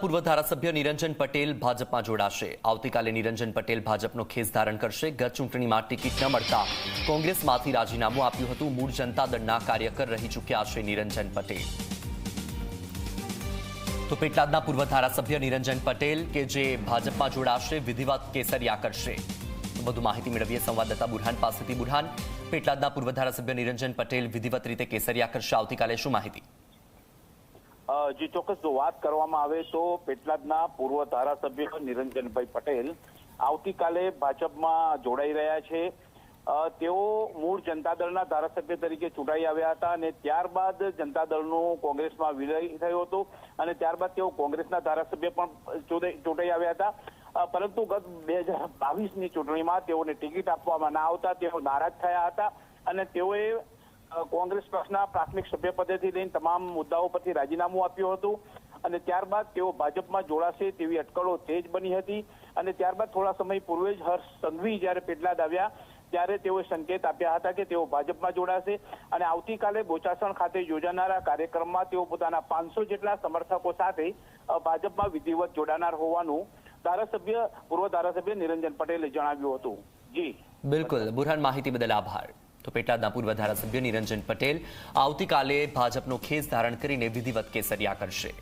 પૂર્વ ધારાસભ્ય નિરંજન પટેલ ભાજપમાં જોડાશે. આવતીકાલે નિરંજન પટેલ ભાજપનો ખેસ ધારણ કરશે. ગત ચૂંટણીમાં ટિકિટ ન મળતા કોંગ્રેસમાંથી રાજીનામું આપ્યું હતું. મૂળ જનતા દળના કાર્યકર રહી ચૂક્યા છે નિરંજન પટેલ. તો પેટલાદના પૂર્વ ધારાસભ્ય નિરંજન પટેલ કે જે ભાજપમાં જોડાશે, વિધિવત કેસરિયા કરશે. વધુ માહિતી મેળવીએ સંવાદદાતા બુરહાન પાસેથી. બુરહાન પેટલાદના પૂર્વ ધારાસભ્ય નિરંજન પટેલ વિધિવત રીતે કેસરિયા કરશે. આવતીકાલે શું માહિતી? જી ચોક્કસ જો વાત કરવામાં આવે તો પેટલાદના પૂર્વ ધારાસભ્ય નિરંજનભાઈ પટેલ આવતીકાલે ભાજપમાં જોડાઈ રહ્યા છે. તેઓ મૂળ જનતા દળના ધારાસભ્ય તરીકે ચૂંટાઈ આવ્યા હતા અને ત્યારબાદ જનતા દળનું કોંગ્રેસમાં વિલય થયો હતો અને ત્યારબાદ તેઓ કોંગ્રેસના ધારાસભ્ય પણ ચૂંટાઈ આવ્યા હતા. પરંતુ ગત બે હજાર બાવીસની ચૂંટણીમાં તેઓને ટિકિટ આપવામાં ના આવતા તેઓ નારાજ થયા હતા અને તેઓએ કોંગ્રેસ પક્ષના પ્રાથમિક સભ્યપદેથી લઈને તમામ મુદ્દાઓ પરથી રાજીનામું આપ્યું હતું અને ત્યારબાદ તેઓ ભાજપમાં જોડાશે તેવી અટકળો તેજ બની હતી અને ત્યારબાદ થોડા સમય પૂર્વે જ હર્ષ સંઘવી જ્યારે પેટલાદ આવ્યા ત્યારે તેઓએ સંકેત આપ્યા હતા કે તેઓ ભાજપમાં જોડાશે અને આવતીકાલે બોચાસણ ખાતે યોજાનારા કાર્યક્રમમાં તેઓ પોતાના પાંચસો જેટલા સમર્થકો સાથે ભાજપમાં વિધિવત જોડાનાર હોવાનું ધારાસભ્ય, પૂર્વ ધારાસભ્ય નિરંજન પટેલે જણાવ્યું હતું. જી. બિલકુલ. બુરહાન માહિતી બદલ આભાર. તો પેટાદના પૂર્વ ધારાસભ્ય નિરંજન પટેલ આવતીકાલે ભાજપનો ખેસ ધારણ કરીને વિધિવત કેસરિયા કરશે.